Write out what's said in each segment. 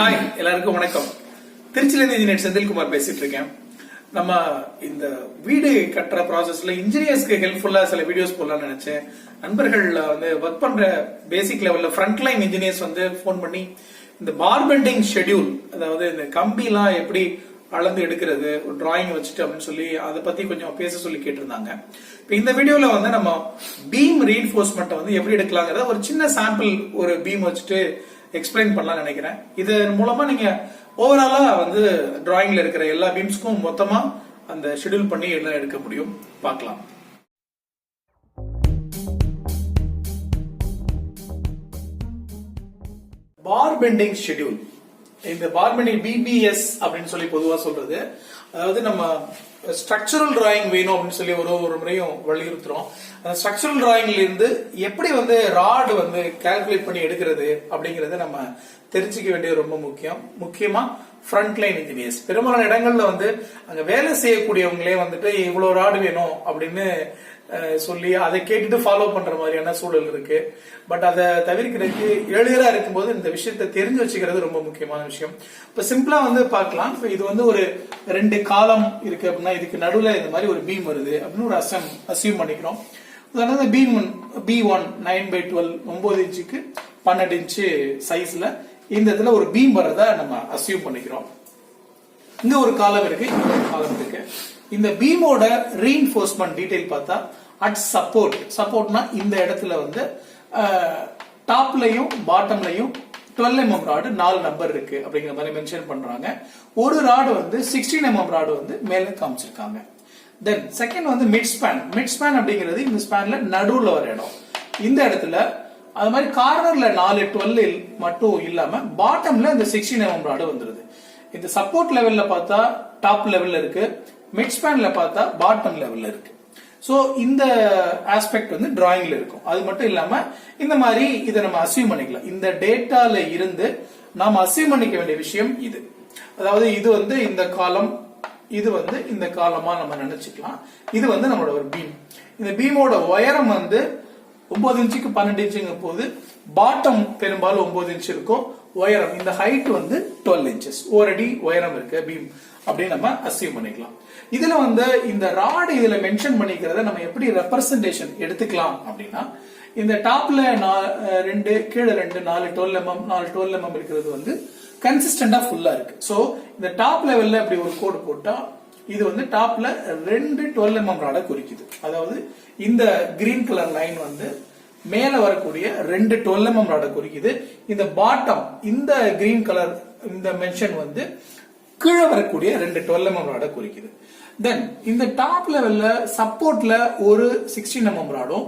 Hi எல்லாருக்கும் வணக்கம். திருச்சியிலேருந்து இன்ஜினியர் செந்தில்குமார் பேசிட்டு இருக்கேன் நம்ம இந்த வீடு கட்டுற ப்ராசஸ்ல இன்ஜினியர்ஸ்க்கு ஹெல்ப்ஃபுல்லா சில வீடியோஸ் போடலாம்னு நினைச்சேன். நண்பர்கள் வந்து ஒர்க் பண்ற பேசிக் லெவல்ல ஃப்ரண்ட் லைன் இன்ஜினியர்ஸ் வந்து ஃபோன் பண்ணி இந்த பார்பெண்டிங் ஷெட்யூல் அதாவது இந்த கம்பிலாம் எப்படி அளந்து எடுக்கிறது ஒரு டிராயிங் வச்சுட்டு அப்படின்னு சொல்லி அதை பத்தி கொஞ்சம் பேச சொல்லி கேட்டிருந்தாங்க. இப்போ இந்த வீடியோல வந்து நம்ம பீம் ரீஎன்ஃபோர்ஸ்மெண்ட் வந்து எப்படி எடுக்கலாங்கிறத ஒரு சின்ன சாம்பிள் ஒரு பீம் வச்சுட்டு எக்ஸ்பிளைன் பண்ணலாம்னு நினைக்கிறேன். இதன் மூலமா நீங்க ஓவராலா வந்து டிராயிங்ல இருக்கிற எல்லா பீம்ஸ்க்கும் மொத்தமா அந்த ஷெட்யூல் பண்ணி எல்லாம் எடுக்க முடியும் பார்க்கலாம். பார் பெண்டிங் ஷெட்யூல் இந்த பார் பெண்டிங் பிபிஎஸ் அப்படின்னு சொல்லி பொதுவா சொல்றது. அதாவது நம்ம ஸ்ட்ரக்சரல் டிராயிங் வேணும் அப்படின்னு சொல்லி ஒரு ஒரு முறையும் வலியுறுத்துறோம். அந்த ஸ்ட்ரக்சரல் டிராயிங்ல இருந்து எப்படி வந்து ராடு வந்து கால்குலேட் பண்ணி எடுக்கிறது அப்படிங்கறத நம்ம தெரிஞ்சுக்க வேண்டியது ரொம்ப முக்கியம். முக்கியமா ஃப்ரண்ட் லைன் இன்ஜினியர்ஸ் பெரும்பாலான இடங்கள்ல வந்து அங்க வேலை செய்யக்கூடியவங்களே வந்துட்டு இவ்வளவு ராடு வேணும் அப்படின்னு சொல்லி அதை கேட்டுட்டு ஃபாலோ பண்ற மாதிரியான சூழல் இருக்கு. பட் அதை தவிர்க்கிறதுக்கு எளியரா இருக்கும்போது இந்த விஷயத்த தெரிஞ்சு வச்சுக்கிறது ரொம்ப முக்கியமான விஷயம். இப்ப சிம்பிளா வந்து பார்க்கலாம். இப்ப இது வந்து ஒரு ரெண்டு காலம் இருக்கு அப்படின்னா இதுக்கு நடுவில் இந்த மாதிரி ஒரு பீம் வருது அப்படின்னு ஒரு அசம் அசியூம் பண்ணிக்கிறோம். உதாரணம் beam one B one nine by twelve ஒன்பது இன்ச்சுக்கு பன்னெண்டு இன்ச்சு சைஸ்ல இந்த இதுல ஒரு பீம் வர்றதா நம்ம அசியூம் பண்ணிக்கிறோம். இங்க ஒரு காலம் இருக்கு இங்க ஒரு காலம் இருக்கு. இந்த பீமோட ரீஇன்ஃபோர்ஸ்மெண்ட் டீடைல் பார்த்தா அட் சப்போர்ட் சப்போர்ட்னா இந்த இடத்துல வந்து டாப்லையும் பாட்டம்லையும் டுவெல் எம்எம் ராடு நாலு நம்பர் இருக்கு அப்படிங்கிற மாதிரி மென்ஷன் பண்றாங்க. ஒரு ராடு வந்து சிக்ஸ்டீன் எம்எம் ராடு வந்து மேல காமிச்சிருக்காங்க. தென் செகண்ட் வந்து மிட் ஸ்பேன் மிட் ஸ்பேன் அப்படிங்கிறது இந்த ஸ்பேன்ல நடுவுல ஒரு இடம். இந்த இடத்துல அது மாதிரி கார்னர்ல நாலு டுவெல் மட்டும் இல்லாம பாட்டம்ல இந்த சிக்ஸ்டீன் எம்எம் ராடு வந்துருது. இந்த சப்போர்ட் லெவல்ல பார்த்தா டாப் லெவல்ல இருக்கு. மிட் ஸ்பேன்ல பார்த்தா பாட்டம் லெவல்ல இருக்கு. ஸோ இந்த ஆஸ்பெக்ட் வந்து டிராயிங்ல இருக்கும். அது மட்டும் இல்லாம இந்த மாதிரி இதை நம்ம அசியூம் பண்ணிக்கலாம். இந்த டேட்டால இருந்து நாம் அசியூம் பண்ணிக்க வேண்டிய விஷயம் இது. அதாவது இது வந்து இந்த காலம் இது வந்து இந்த காலமா நம்ம நினைச்சுக்கலாம். இது வந்து நம்மளோட ஒரு பீம் இந்த பீமோட உயரம் வந்து ஒன்பது இன்ச்சுக்கு பன்னெண்டு இன்ச்சுங்க போது பாட்டம் பெரும்பாலும் ஒன்பது இன்ச் இருக்கும். உயரம். இந்த ஹைட் வந்து டுவெல் இன்ச்சஸ் ஒரு அடி உயரம் இருக்கு பீம். அப்படின்னு நம்ம அசியூம் பண்ணிக்கலாம். இதுல வந்து இந்த ராடு இதுல மென்ஷன் பண்ணிக்கிறத நம்ம எப்படி ரெப்ரசன்டேஷன் எடுத்துக்கலாம் அப்படின்னா இந்த டாப்ல ரெண்டு கீழே ரெண்டு நாலு டுவெல் எம்எம் mm, நாலு டுவெல் எம்எம் mm இருக்கிறது வந்து கன்சிஸ்டண்டா ஃபுல்லா இருக்கு. சோ இந்த டாப் லெவல்ல அப்படி ஒரு கோடு போட்டா இது வந்து டாப்ல ரெண்டு டுவெல் எம்எம் ராட குறிக்குது. அதாவது இந்த கிரீன் கலர் லைன் வந்து மேல வரக்கூடிய ரெண்டு டுவெல் எம்எம் ராட குறிக்குது. இந்த பாட்டம் இந்த கிரீன் கலர் இந்த மென்ஷன் வந்து கீழே வரக்கூடிய ரெண்டு டுவெல் எம்எம் ராட குறிக்குது. தென் இந்த டாப் லெவல்ல சப்போர்ட்ல ஒரு சிக்ஸ்டீன் எம்எம் ராடும்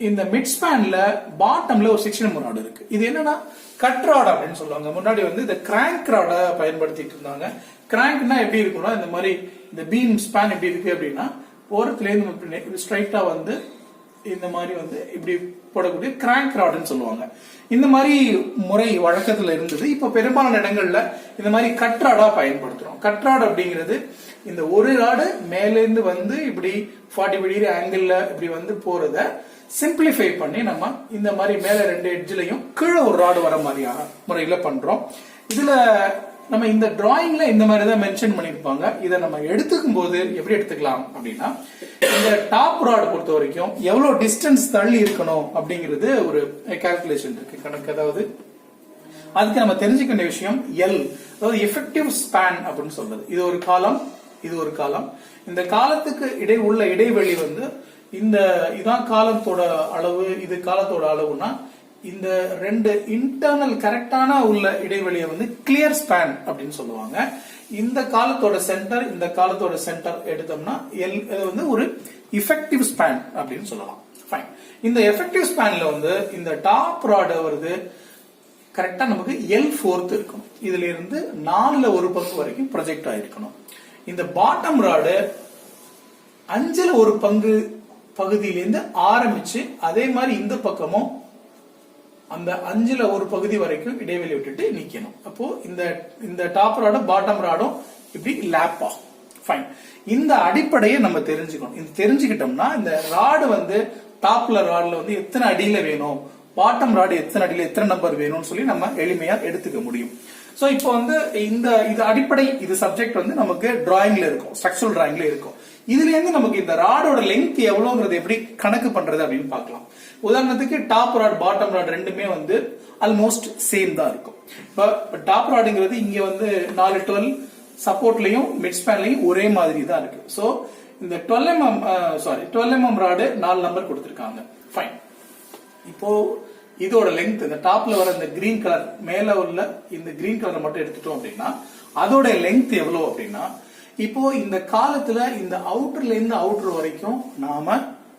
இந்த மிட் ஸ்பேன்ல பாட்டம்ல ஒரு சிக்ஸ்டீன் ராட் இருக்கு. இது என்னன்னா கட் ராட் அப்படின்னு சொல்லுவாங்க. முன்னாடி வந்து இந்த கிராங்க் ராட பயன்படுத்திட்டு இருந்தாங்க. கிராங்க்னா எப்படி இருக்கும்னா இந்த மாதிரி இந்த பீம் ஸ்பேன் எப்படி இருக்கு அப்படின்னா ஓரத்துல இருந்து ஸ்ட்ரைட்டா வந்து இந்த மாதிரி வந்து இப்படி போடக்கூடிய கிராங்க் ராடுன்னு சொல்லுவாங்க. இந்த மாதிரி முறை வழக்கத்துல இருந்தது. இப்ப பெரும்பாலான இடங்கள்ல இந்த மாதிரி கட்ராடா பயன்படுத்துறோம். கட்ராடு அப்படிங்கிறது இந்த ஒரு ராடு மேலேருந்து வந்து இப்படி ஃபார்ட்டி டிகிரி ஆங்கிள் இப்படி வந்து போறத சிம்பிளிஃபை பண்ணி நம்ம இந்த மாதிரி மேல ரெண்டு எட்ஜ்லயும் கீழே ஒரு ராடு வர மாதிரியான முறையில பண்றோம். இதுல நம்ம இந்த டிராயிங்ல இந்த மாதிரி தான் மென்ஷன் பண்ணியிருப்பாங்க இதை நம்ம எடுத்துக்கும் போது எப்படி எடுத்துக்கலாம் அப்படின்னா இந்த டாப் ராடு பொறுத்த வரைக்கும் எவ்வளவு டிஸ்டன்ஸ் தள்ளி இருக்கணும் அப்படிங்கிறது ஒரு கால்குலேஷன் இருக்கு. கணக்கு அதாவது அதுக்கு நம்ம தெரிஞ்சுக்க வேண்டிய விஷயம் எல் அதாவது எஃபெக்டிவ் ஸ்பேன் அப்படின்னு சொல்றது. இது ஒரு காலம் இது ஒரு காலம். இந்த காலத்துக்கு இடை உள்ள இடைவெளி வந்து இந்த இதான் காலத்தோட அளவு இது காலத்தோட அளவுனா இந்த ரெண்டு இன்டர்னல் கரெக்டான உள்ள இடைவெளியை வந்து கிளியர் ஸ்பேன் அப்படின்னு சொல்லுவாங்க. இந்த காலத்தோட சென்டர் இந்த காலத்தோட சென்டர் எடுத்தோம்னா எல் இது வந்து ஒரு இஃபெக்டிவ் ஸ்பேன் அப்படின்னு சொல்லலாம். ஃபைன் இந்த எஃபெக்டிவ் ஸ்பேன்ல வந்து இந்த டாப் ராடு வருது. கரெக்டா நமக்கு எல் ஃபோர்த் இருக்கணும் இதுல இருந்து நாலுல ஒரு பங்கு வரைக்கும் ப்ரொஜெக்ட் ஆயிருக்கணும். இந்த பாட்டம் ராடு அஞ்சுல ஒரு பங்கு பகுதியிலிருந்து ஆரம்பிச்சு அதே மாதிரி இந்த பக்கமும் அந்த அஞ்சுல ஒரு பகுதி வரைக்கும் இடைவெளி விட்டுட்டு நிக்கணும். அப்போ இந்த இந்த டாப் ராடும் பாட்டம் ராடும் இப்படி லேப் ஆகும். ஃபைன் இந்த அடிப்படையை நம்ம தெரிஞ்சுக்கணும். இது தெரிஞ்சுக்கிட்டோம்னா இந்த ராடு வந்து டாப்ல ராட்ல வந்து எத்தனை அடியில வேணும்? பாட்டம் ராடு எத்தனை அடியில் எத்தனை நம்பர் வேணும்னு சொல்லி நம்ம எளிமையா எடுத்துக்க முடியும். ஸோ இப்போ வந்து இந்த இது அடிப்படை இது சப்ஜெக்ட் வந்து நமக்கு டிராயிங்ல இருக்கும் ஸ்ட்ரக்சரல் டிராயிங்ல இருக்கும். இதுல இருந்து நமக்கு இந்த ராடோட லென்த் எவ்வளவுங்கிறது எப்படி கணக்கு பண்றது அப்படின்னு பார்க்கலாம். உதாரணத்துக்கு டாப் ராட் பாட்டம் ராட் ரெண்டுமே வந்து ஆல்மோஸ்ட் சேம் தான் இருக்கும். இப்போ டாப் ராடுங்கிறது இங்க வந்து நாலு டுவெல் சப்போர்ட்லயும் மிட் ஸ்பேன்லயும் ஒரே மாதிரி தான் இருக்கு. ஸோ இந்த twelve mm sorry twelve MM rod நாலு நம்பர் கொடுத்திருக்காங்க. ஃபைன் இப்போ இதோட லெங்த் இந்த டாப்ல வர இந்த கிரீன் கலர் மேல உள்ள இந்த கிரீன் கலரை மட்டும் எடுத்துட்டோம் அப்படின்னா அதோட லெங்த் எவ்வளவு அப்படின்னா இப்போ இந்த காலத்துல இந்த அவுட்டர்ல இருந்து அவுட்டர் வரைக்கும் நாம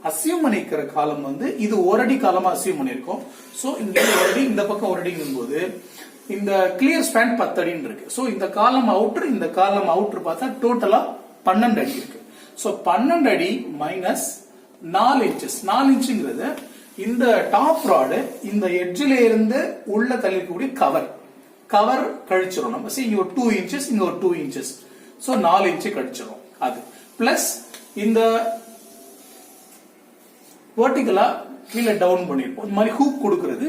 அசியூம் பண்ணிக்கிற காலம் வந்து இது ஒரு அடி காலமா அசியூம் பண்ணிருக்கோம் சோ இங்க ஒரு அடி இந்த பக்கம் ஒரு அடிங்கும் போது இந்த கிளியர் ஸ்பேன் பத்து அடின்னு இருக்கு. சோ இந்த காலம் அவுட்டர் இந்த காலம் அவுட்டர் பார்த்தா டோட்டலா பன்னெண்டு அடி இருக்கு. சோ பன்னெண்டு அடி மைனஸ் நாலு இன்ச்சஸ் நாலு இன்ச்சுங்கிறது இந்த டாப் ராடு இந்த எட்ஜில இருந்து உள்ள தள்ளிக்கூடிய கவர் கவர் கழிச்சிடும் நம்ம see இங்க ஒரு டூ இன்ச்சஸ் இங்க ஒரு டூ இன்ச்சஸ் ஸோ நாலு இன்ச்சு கழிச்சிடும் அது. பிளஸ் இந்த வெர்டிகலா கீழே டவுன் பண்ணியிருக்கும் இந்த மாதிரி ஹூக் கொடுக்கறது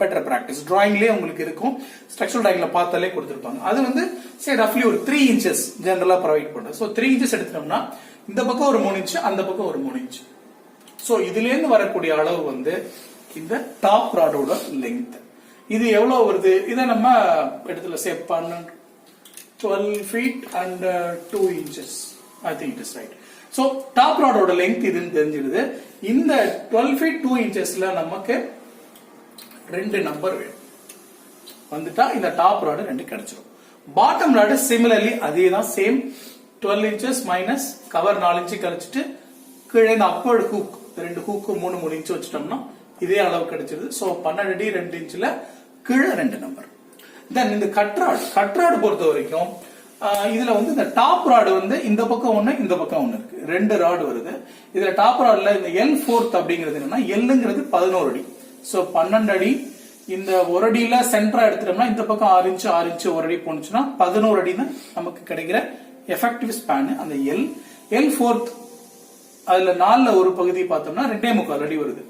பெட்டர் ப்ராக்டிஸ் டிராயிங்லேயே உங்களுக்கு இருக்கும். ஸ்ட்ரக்சரல் டிராயிங்ல பார்த்தாலே கொடுத்துருப்பாங்க. அது வந்து சரி ரஃப்லி ஒரு த்ரீ இன்ச்சஸ் ஜென்ரலாக ப்ரொவைட் பண்ணுறது ஸோ த்ரீ இன்ச்சஸ் எடுத்துட்டோம்னா இந்த பக்கம் ஒரு மூணு இன்ச்சு அந்த பக்கம் ஒரு மூணு இன்ச் ஸோ இதுல இருந்து வரக்கூடிய அளவு வந்து இந்த டாப் ராடோட லெங்த் இது எவ்வளவு வருது? இதை நம்ம இடத்துல சேவ் பண்ண. Twelve feet and two inches I think it is right so top ராடோட length இதுன்னு தெரிஞ்சிடுது இந்த டுவெல் ஃபீட் டூ இன்ச்சஸ்ல நமக்கு ரெண்டு நம்பர் வேணும். வந்துட்டா இந்த டாப் ராடு ரெண்டு கிடைச்சிரும். பாட்டம் ராடு சிமிலர்லி அதே தான் same twelve inches minus cover நாலு இன்ச்சு கழிச்சிட்டு கீழே இந்த அப்பர்டு ஹூக் ரெண்டு ஹூக்கு மூணு மூணு இன்ச்சு வச்சுட்டோம்னா இதே அளவு கிடைச்சிருது. ஸோ பன்னெண்டு அடி ரெண்டு இன்ச்சில் கீழே ரெண்டு நம்பர் தென் இந்த கட்ராடு கட்ராடு பொறுத்த வரைக்கும் இதுல வந்து இந்த டாப் ராடு வந்து இந்த பக்கம் ஒண்ணு இந்த பக்கம் ஒண்ணு இருக்கு. ரெண்டு ராடு வருது. இதுல டாப் ராடுல இந்த எல் ஃபோர்த் அப்படிங்கிறது என்னன்னா எல்லுங்கிறது பதினோரு அடி சோ பன்னெண்டு அடி இந்த ஒரு அடியில சென்டரா எடுத்துட்டோம்னா இந்த பக்கம் ஆறு இன்ச்சு ஆறு இன்ச்சு ஒரு அடி போனுச்சுன்னா பதினோரு அடி தான் நமக்கு கிடைக்கிற எஃபெக்டிவ் ஸ்பேன் அந்த எல் எல் ஃபோர்த் அதுல நாலுல ஒரு பகுதி பார்த்தோம்னா ரெண்டே முக்கால் அடி வருது.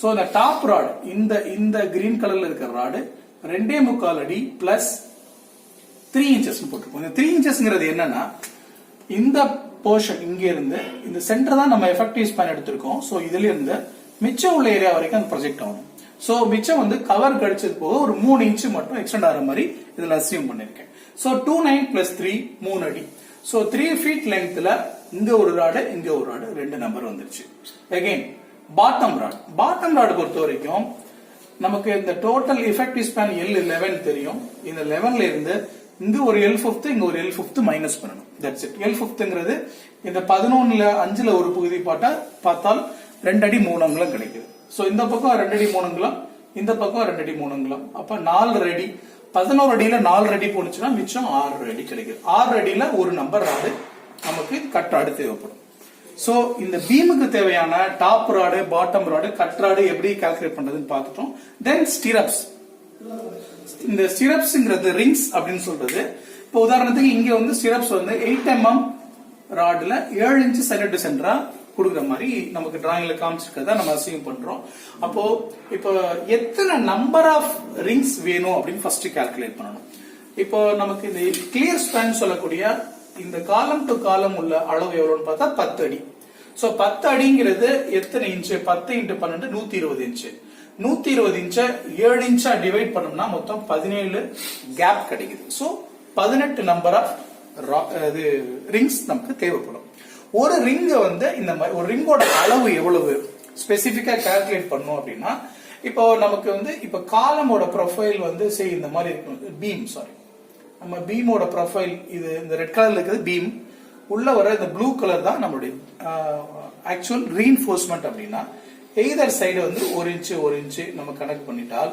சோ இந்த டாப் ராடு இந்த இந்த கிரீன் கலர்ல இருக்கிற ராடு ரெண்டே முக்கால் அடி பிளஸ் த்ரீ இன்ச்சஸ் போட்டிருக்கோம். இந்த த்ரீ இன்ச்சஸ்ங்கிறது என்னன்னா இந்த போர்ஷன் இங்க இருந்து இந்த சென்டர் தான் நம்ம எஃபெக்டிவ் ஸ்பேன் எடுத்திருக்கோம். சோ இதுல இருந்து மிச்சம் உள்ள ஏரியா வரைக்கும் அந்த ப்ரொஜெக்ட் ஆகும். சோ மிச்சம் வந்து கவர் கடிச்சது போக ஒரு மூணு இன்ச்சு மட்டும் எக்ஸ்டெண்ட் ஆகிற மாதிரி இதுல அசியூம் பண்ணிருக்கேன் so two nine plus three மூணு அடி. சோ த்ரீ ஃபீட் லென்த்ல இங்க ஒரு ராடு இங்க ஒரு ராடு ரெண்டு நம்பர் வந்துருச்சு. Again bottom rod. Bottom rod பொறுத்த வரைக்கும் நமக்கு இந்த total effective span L eleven தெரியும். இந்த லெவன்ல இருந்து இங்க ஒரு எல் ஃபிஃப்த் இங்க ஒரு எல் ஃபிஃப்த் மைனஸ் பண்ணணும். தட்ஸ் இட் எல் ஃபிஃப்த்ங்கிறது இந்த பதினொன்னுல அஞ்சுல ஒரு பகுதி பாட்டா பார்த்தால் ரெண்டு அடி மூணு கிடைக்குது. சோ இந்த பக்கம் ரெண்டடி மூணங்களும் இந்த பக்கம் ரெண்டடி மூணங்களும் அப்ப நாலு ரெடி பதினோரு அடியில நாலு ரெடி போனுச்சுன்னா மிச்சம் ஆறு அடி கிடைக்குது. ஆறு அடியில ஒரு நம்பர் ராடு நமக்கு கட்டாடு தேவைப்படும். ஸோ இந்த பீமுக்கு தேவையான top rod bottom rod cut rod எப்படி கால்குலேட் பண்றதுன்னு பார்த்துட்டோம். தென் ஸ்டிரப்ஸ் இந்த ஸ்டிரப்ஸ்ங்கிறது ரிங்ஸ் அப்படின்னு சொல்றது. இப்போ உதாரணத்துக்கு இங்க வந்து ஸ்டிரப்ஸ் வந்து எயிட் எம்எம் ராடுல ஏழு இன்ச்சு சென்டர் டு சென்டரா கொடுக்குற மாதிரி நமக்கு டிராயிங்ல காமிச்சிருக்கிறத நம்ம அசியூம் பண்றோம். அப்போ இப்போ எத்தனை நம்பர் ஆஃப் ரிங்ஸ் வேணும் அப்படின்னு ஃபர்ஸ்ட் கால்குலேட் பண்ணணும். இப்போ நமக்கு இந்த கிளியர் ஸ்பேன் சொல்லக்கூடிய இந்த காலம் டு காலம் உள்ள அளவு எவ்வளவுன்னு பார்த்தா பத்து அடி. சோ பத்து அடிங்கிறது எத்தனை இன்ச்சு பத்து இன்ட்டு பன்னெண்டு நூத்தி இருபது இன்ச்சு நூத்தி இருபது இன்ச்ச ஏழு இன்ச்சா டிவைட் பண்ணோம்னா மொத்தம் பதினேழு கேப் கிடைக்குது. சோ பதினெட்டு நம்பர் ஆஃப் இது ரிங்ஸ் நமக்கு தேவைப்படும். ஒரு ரிங்க வந்து இந்த மாதிரி ஒரு ரிங்கோட அளவு எவ்வளவு? ஸ்பெசிபிக்கா கால்குலேட் பண்ணோம் அப்படின்னா இப்போ நமக்கு வந்து இப்போ காலமோட ப்ரொஃபைல் வந்து சரி இந்த மாதிரி இருக்கும். பீம் சாரி நம்ம பீமோட ப்ரொஃபைல் இது இந்த ரெட் கலர்ல இருக்கிறது பீம். உள்ள வர இந்த ப்ளூ கலர் தான் நம்மளுடைய ஆக்சுவல் ரீஇன்ஃபோர்ஸ்மெண்ட் அப்படின்னா எய்தர் சைடு வந்து ஒரு இன்ச்சு ஒரு இன்ச்சு நம்ம கனெக்ட் பண்ணிட்டால்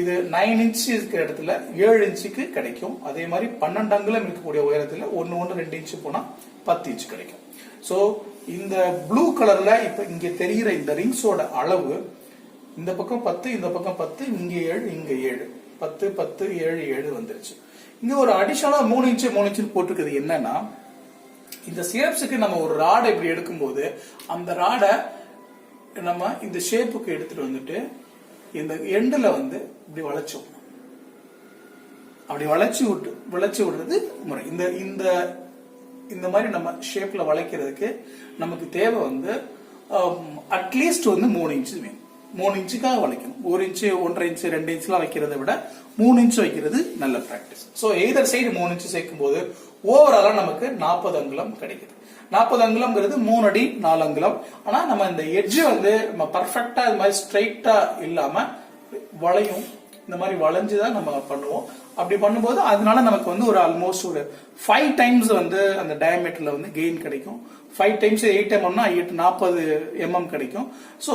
இது நைன் இன்ச் இருக்கிற இடத்துல ஏழு இன்ச்சுக்கு கிடைக்கும். அதே மாதிரி பன்னெண்டு அங்குலம் இருக்கக்கூடிய உயரத்துல ஒன்னு ஒன்று ரெண்டு இன்ச்சு போனா பத்து இன்ச் கிடைக்கும். ஸோ இந்த ப்ளூ கலர்ல இப்ப இங்க தெரிகிற இந்த ரிங்ஸோட அளவு இந்த பக்கம் பத்து இந்த பக்கம் பத்து இங்க ஏழு இங்க ஏழு. பத்து பத்து ஏழு ஏழு வந்துருச்சு. இங்க ஒரு அடிஷனலா மூணு இன்ச்சு மூணு இன்ச்சு போட்டிருக்கிறது என்னன்னா இந்த ஷேப்ஸுக்கு நம்ம ஒரு ராடை இப்படி எடுக்கும்போது அந்த ராடை நம்ம இந்த ஷேப்புக்கு எடுத்துட்டு வந்துட்டு இந்த எண்டுல வந்து இப்படி வளைச்சு விடணும். அப்படி வளைச்சு விட்டு வளைச்சு விடுறது முறை. இந்த இந்த இந்த மாதிரி நம்ம ஷேப்ல வளைக்கிறதுக்கு நமக்கு தேவை வந்து um, அட்லீஸ்ட் வந்து மூணு இன்ச்சு வேணும். மூணு இன்ச்சுக்காக வளைக்கணும். ஒரு இன்ச்சு ஒன்றரை இன்ச்சு ரெண்டு இன்ச்சுலாம் வைக்கிறத விட மூணு இன்ச் வைக்கிறது நல்ல ப்ராக்டிஸ் ஸோ எய்தர் சைடு மூணு இன்ச் சேர்க்கும் போது ஓவராலாக நமக்கு நாற்பது அங்குலம் கிடைக்குது. நாற்பது அங்குலம்ங்கிறது மூணு அடி நாலு அங்குலம். ஆனால் நம்ம இந்த எட்ஜ் வந்து நம்ம பர்ஃபெக்டாக இது மாதிரி ஸ்ட்ரைட்டாக இல்லாமல் வளையும். இந்த மாதிரி வளைஞ்சு தான் நம்ம பண்ணுவோம். அப்படி பண்ணும்போது அதனால நமக்கு வந்து ஒரு ஆல்மோஸ்ட் ஒரு ஃபைவ் டைம்ஸ் வந்து அந்த டயமீட்டரில் வந்து கெயின் கிடைக்கும். ஃபைவ் டைம்ஸ் எயிட் எம்எம்னா எட்டு நாற்பது எம்எம் கிடைக்கும். ஸோ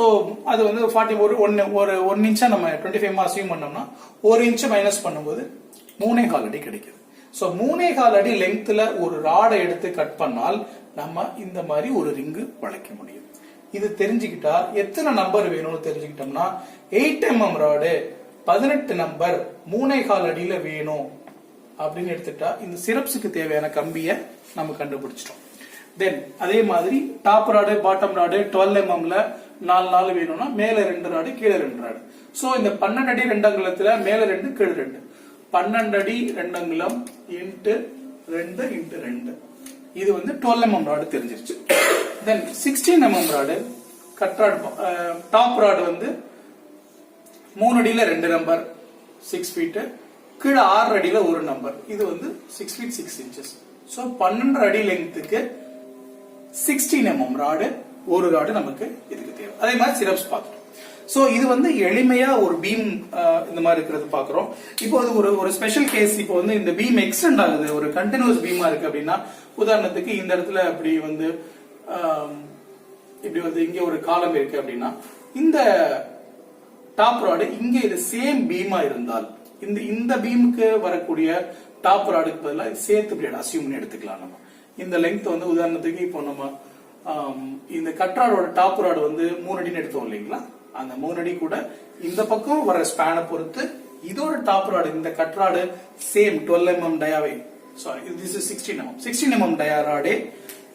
அது வந்து ஃபார்ட்டி ஒரு ஒன்று ஒரு ஒன் இன்ச்சா நம்ம டுவெண்ட்டி ஃபைவ் அசியூம் பண்ணோம்னா ஒரு இன்ச்சு மைனஸ் பண்ணும்போது மூணே கால் அடி கிடைக்குது. ஸோ மூணே கால் அடி லெங்க்த்ல ஒரு ராடை எடுத்து கட் பண்ணால் நம்ம இந்த மாதிரி ஒரு ரிங்கு வளைக்க முடியும். இது தெரிஞ்சுக்கிட்டா எத்தனை நம்பர் வேணும்னு தெரிஞ்சுக்கிட்டோம்னா எயிட் எம்எம் ராடு பதினெட்டு நம்பர் மூனை கால் அடியில வேணும் அப்படின்னு எடுத்துட்டா இந்த சிரப்ஸுக்கு தேவையான கம்பியை நம்ம கண்டுபிடிச்சிட்டோம். தென் அதே மாதிரி top rod bottom rod twelve எம்எம்ல நாலு நாலு வேணும்னா மேல ரெண்டு ராடு கீழே ரெண்டு ராடு சோ இந்த பன்னெண்டு அடி ரெண்டங்குலத்துல மேல ரெண்டு கீழே ரெண்டு. பன்னெண்டு அடி ரெண்டங்குலம் இன்ட்டு ரெண்டு இன்ட்டு ரெண்டு. இது வந்து டுவெல் எம்எம் ராடு தெரிஞ்சிருச்சு. Then sixteen mm rod cut rod top rod வந்து மூணு அடியில ரெண்டு நம்பர் சிக்ஸ் ஃபீட்டு கீழே ஆறு அடியில ஒரு நம்பர் இது வந்து six feet six inches so பன்னெண்டு அடி லென்த்துக்கு சிக்ஸ்டீன் எம்எம் ராடு ஒரு ராடு நமக்கு இதுக்கு தேவை. அதே மாதிரி சிரப்ஸ் பார்த்துட்டோம். ஸோ இது வந்து எளிமையா ஒரு பீம் இந்த மாதிரி இருக்கிறது பார்க்குறோம். இப்போ அது ஒரு ஒரு ஸ்பெஷல் கேஸ் இப்போ வந்து இந்த பீம் எக்ஸ்டெண்ட் ஆகுது. ஒரு கண்டினியூஸ் பீமா இருக்கு அப்படின்னா உதாரணத்துக்கு இந்த இடத்துல இப்படி வந்து இப்படி வந்து இங்க ஒரு காலம் இருக்கு அப்படின்னா இந்த டாப் ராடு இங்க இது சேம் பீமா இருந்தால் இந்த இந்த பீமுக்கு வரக்கூடிய டாப் ராடுக்கு பதிலாக சேர்த்து பிளேட் அசியூம்னு எடுத்துக்கலாம் நம்ம. இந்த லெங்த் வந்து உதாரணத்துக்கு இப்போ நம்ம இந்த கட்ராடோட டாப் ராடு வந்து மூணு அடின்னு எடுத்தோம் இல்லைங்களா? அந்த மூணு அடி கூட இந்த பக்கம் வர ஸ்பேனை பொறுத்து இதோட டாப் ராடு இந்த cut rod same twelve MM டயாவே sorry this is sixteen mm sixteen mm dia ராடே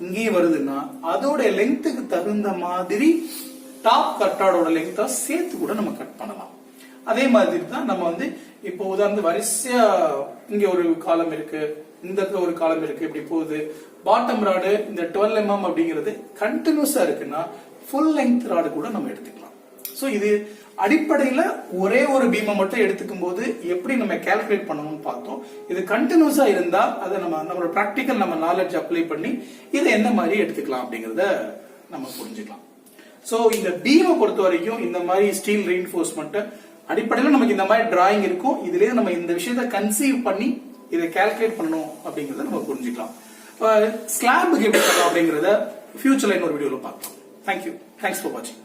இங்கேயும் வருதுன்னா அதோட லென்த்துக்கு தகுந்த மாதிரி டாப் கட்டாடோட லெங்த்தை சேர்த்து கூட நம்ம கட் பண்ணலாம். அதே மாதிரி தான் நம்ம வந்து இப்போ உதாரணத்து வரிசையா இங்க ஒரு காலம் இருக்கு இந்த இடத்துல ஒரு காலம் இருக்கு இப்படி போகுது. பாட்டம் ராடு இந்த டுவெல் எம்எம் mm அப்படிங்கிறது கண்டினியூஸா இருக்குன்னா ஃபுல் லெங்த் ராடு கூட நம்ம எடுத்துக்கலாம். ஸோ இது அடிப்படையில ஒரே ஒரு பீமை மட்டும் எடுத்துக்கும் போது எப்படி நம்ம கால்குலேட் பண்ணணும்னு பார்த்தோம். இது கண்டினியூஸா இருந்தா அதை நம்ம நம்மளோட ப்ராக்டிக்கல் நம்ம நாலேஜ் அப்ளை பண்ணி இதை என்ன மாதிரி எடுத்துக்கலாம் அப்படிங்கிறத நம்ம புரிஞ்சுக்கலாம். சோ இந்த பீமை பொறுத்த வரைக்கும் இந்த மாதிரி ஸ்டீல் ரீஇன்ஃபோர்ஸ்மெண்ட் அடிப்படையில் நமக்கு இந்த மாதிரி டிராயிங் இருக்கும். இதுலயே நம்ம இந்த விஷயத்த கன்சீவ் பண்ணி இதை கால்குலேட் பண்ணணும் அப்படிங்கறத நம்ம புரிஞ்சுக்கலாம். ஸ்லாபுக்கு எப்படி பண்ணலாம் அப்படிங்கறத ஃபியூச்சர்ல இன்னொரு வீடியோல பார்க்கலாம். தேங்க்யூ தேங்க்ஸ் ஃபார் வாட்சிங்